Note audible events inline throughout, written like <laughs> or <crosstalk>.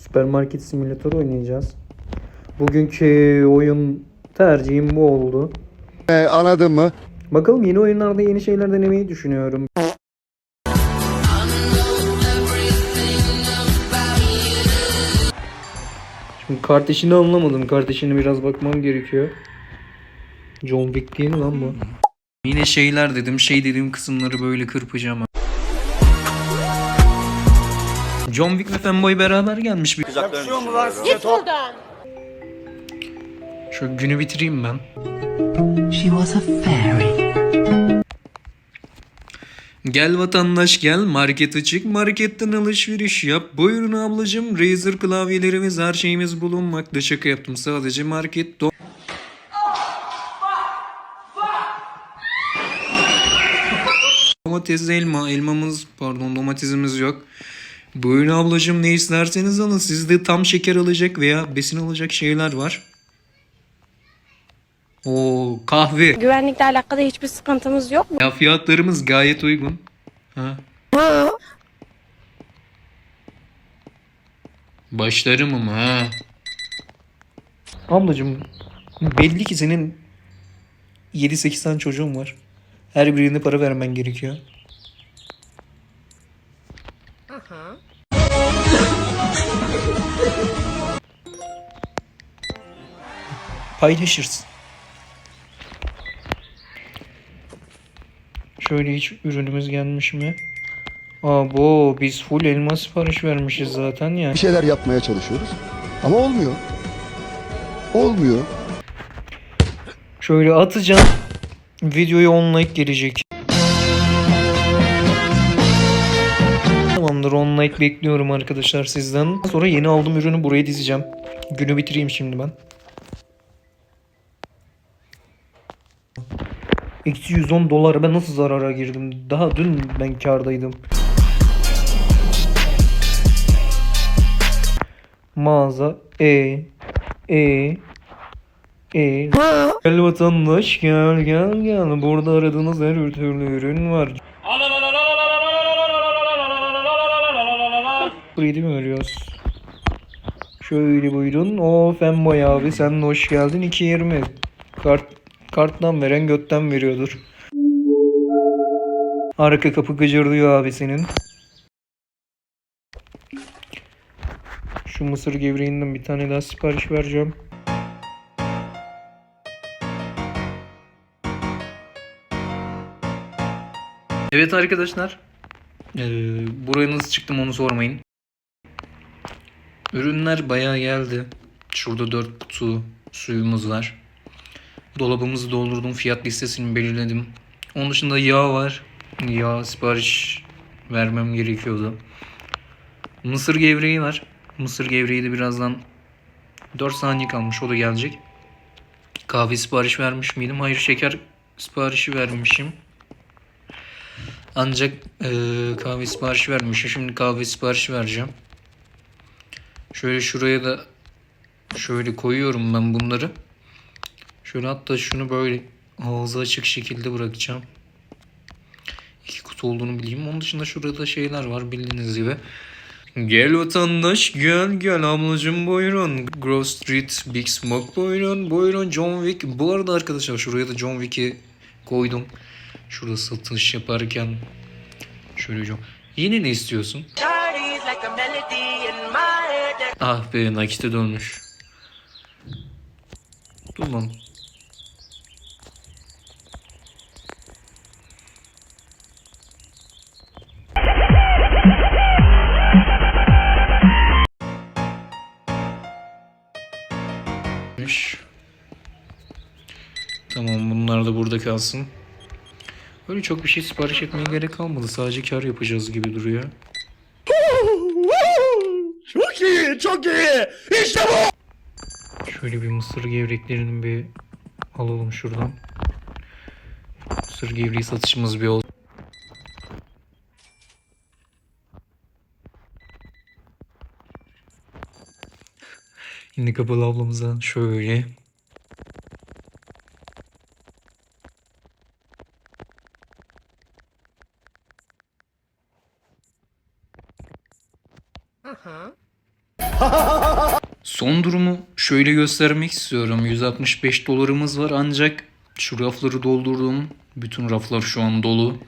Süpermarket simülatörü oynayacağız. Bugünkü oyun tercihim bu oldu. Ee, anladın mı? Bakalım yeni oyunlarda yeni şeyler denemeyi düşünüyorum. Şimdi kardeşini anlamadım. Kardeşine biraz bakmam gerekiyor. John Wick değil mi lan bu? Yine şeyler dedim. Şey dediğim kısımları böyle kırpacağım. John Wick ve Fanboy beraber gelmiş bir. Git buradan. Şu günü bitireyim ben. She was a fairy. Gel vatandaş gel market açık marketten alışveriş yap. Buyurun ablacım Razer klavyelerimiz her şeyimiz bulunmakta. Şaka yaptım sadece market do- Domates elma elmamız pardon domatesimiz yok. Buyurun ablacım ne isterseniz alın. Sizde tam şeker alacak veya besin alacak şeyler var. Oo kahve. Güvenlikle alakalı hiçbir sıkıntımız yok mu? Ya fiyatlarımız gayet uygun. Ha. Başlarım ama ha. Ablacım belli ki senin 7-8 tane çocuğun var. Her birine para vermen gerekiyor. Paylaşırsın. Şöyle hiç ürünümüz gelmiş mi? Aa bu biz full elma sipariş vermişiz zaten ya. Bir şeyler yapmaya çalışıyoruz. Ama olmuyor. Olmuyor. Şöyle atacağım. Videoya 10 like gelecek. Tamamdır 10 like bekliyorum arkadaşlar sizden. Sonra yeni aldığım ürünü buraya dizeceğim. Günü bitireyim şimdi ben. Eksi 110 dolar ben nasıl zarara girdim? Daha dün ben kardaydım. Mağaza E E E Gel vatandaş gel gel gel burada aradığınız her türlü ürün var. Burayı mi veriyoruz? Şöyle buyurun. O Femboy abi sen hoş geldin. 2.20. Kart karttan veren götten veriyordur. Arka kapı gıcırdıyor abi senin. Şu mısır gevreğinden bir tane daha sipariş vereceğim. Evet arkadaşlar. Ee, buraya nasıl çıktım onu sormayın. Ürünler bayağı geldi. Şurada 4 kutu suyumuz var. Dolabımızı doldurdum. Fiyat listesini belirledim. Onun dışında yağ var. Yağ sipariş vermem gerekiyordu. Mısır gevreği var. Mısır gevreği de birazdan 4 saniye kalmış. O da gelecek. Kahve sipariş vermiş miydim? Hayır şeker siparişi vermişim. Ancak eee, kahve siparişi vermişim. Şimdi kahve siparişi vereceğim. Şöyle şuraya da şöyle koyuyorum ben bunları. Şöyle hatta şunu böyle ağzı açık şekilde bırakacağım. İki kutu olduğunu bileyim. Onun dışında şurada şeyler var bildiğiniz gibi. Gel vatandaş gel gel ablacım buyurun. Grove Street Big Smoke buyurun. Buyurun John Wick. Bu arada arkadaşlar şuraya da John Wick'i koydum. Şurada satış yaparken şöyle John. Yine ne istiyorsun? Ah be nakite dönmüş. Dur lan. Tamam bunlar da burada kalsın. Öyle çok bir şey sipariş etmeye gerek kalmadı. Sadece kar yapacağız gibi duruyor. Çok iyi. İşte bu. Şöyle bir mısır gevreklerini bir alalım şuradan. Mısır gevreği satışımız bir olsun. <laughs> Şimdi kapalı ablamızdan şöyle. <laughs> Son durumu şöyle göstermek istiyorum. 165 dolarımız var ancak şu rafları doldurdum. Bütün raflar şu an dolu.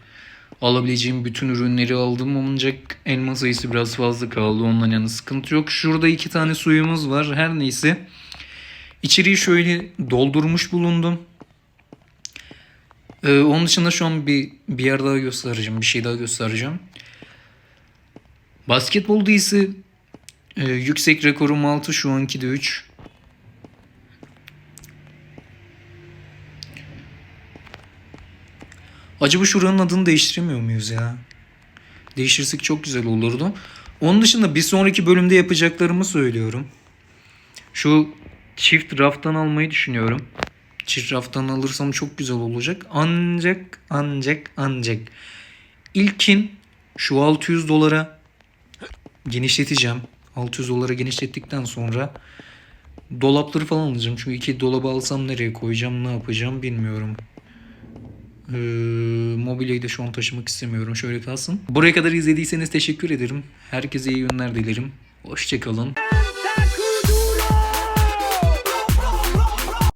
Alabileceğim bütün ürünleri aldım ancak elma sayısı biraz fazla kaldı. Ondan yani sıkıntı yok. Şurada iki tane suyumuz var. Her neyse. İçeriği şöyle doldurmuş bulundum. Ee, onun dışında şu an bir, bir yer daha göstereceğim. Bir şey daha göstereceğim. Basketbolda ise ee, yüksek rekorum 6 şu anki de 3. Acaba şuranın adını değiştiremiyor muyuz ya? Değiştirsek çok güzel olurdu. Onun dışında bir sonraki bölümde yapacaklarımı söylüyorum. Şu çift raftan almayı düşünüyorum. Çift raftan alırsam çok güzel olacak. Ancak ancak ancak ilkin şu 600 dolara genişleteceğim. 600 dolara genişlettikten sonra dolapları falan alacağım. Çünkü iki dolabı alsam nereye koyacağım, ne yapacağım bilmiyorum. Ee, mobilyayı da şu an taşımak istemiyorum. Şöyle kalsın. Buraya kadar izlediyseniz teşekkür ederim. Herkese iyi günler dilerim. Hoşçakalın.